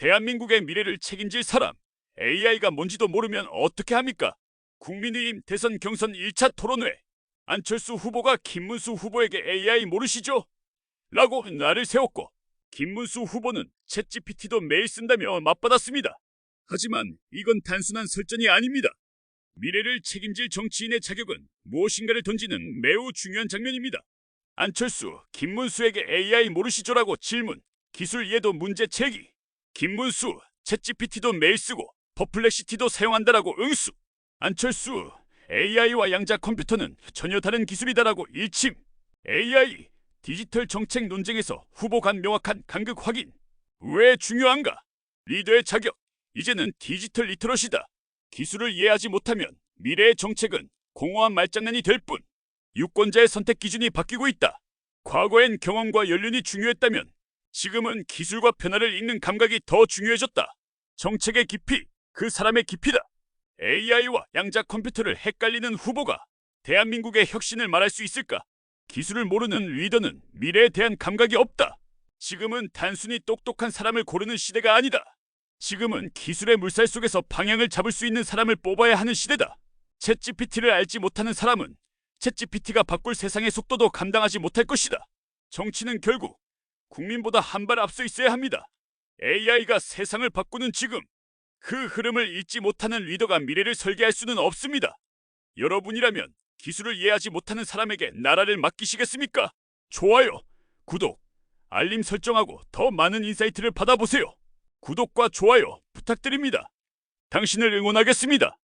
대한민국의 미래를 책임질 사람, AI가 뭔지도 모르면 어떻게 합니까? 국민의힘 대선 경선 1차 토론회. 안철수 후보가 김문수 후보에게 AI 모르시죠? 라고 나를 세웠고, 김문수 후보는 챗GPT도 매일 쓴다며 맞받았습니다. 하지만 이건 단순한 설전이 아닙니다. 미래를 책임질 정치인의 자격은 무엇인가를 던지는 매우 중요한 장면입니다. 안철수, 김문수에게 AI 모르시죠라고 질문, 기술 이해도 문제 제기. 김문수, 챗GPT도 매일 쓰고 퍼플렉시티도 사용한다라고 응수. 안철수, AI와 양자 컴퓨터는 전혀 다른 기술이다라고 일침. AI, 디지털 정책 논쟁에서 후보 간 명확한 간극 확인. 왜 중요한가? 리더의 자격. 이제는 디지털 리터러시다. 기술을 이해하지 못하면 미래의 정책은 공허한 말장난이 될 뿐. 유권자의 선택 기준이 바뀌고 있다. 과거엔 경험과 연륜이 중요했다면 지금은 기술과 변화를 읽는 감각이 더 중요해졌다. 정책의 깊이, 그 사람의 깊이다. AI와 양자 컴퓨터를 헷갈리는 후보가 대한민국의 혁신을 말할 수 있을까? 기술을 모르는 리더는 미래에 대한 감각이 없다. 지금은 단순히 똑똑한 사람을 고르는 시대가 아니다. 지금은 기술의 물살 속에서 방향을 잡을 수 있는 사람을 뽑아야 하는 시대다. 챗GPT를 알지 못하는 사람은 챗GPT가 바꿀 세상의 속도도 감당하지 못할 것이다. 정치는 결국 국민보다 한 발 앞서 있어야 합니다. AI가 세상을 바꾸는 지금 그 흐름을 잊지 못하는 리더가 미래를 설계할 수는 없습니다. 여러분이라면 기술을 이해하지 못하는 사람에게 나라를 맡기시겠습니까? 좋아요, 구독, 알림 설정하고 더 많은 인사이트를 받아보세요. 구독과 좋아요 부탁드립니다. 당신을 응원하겠습니다.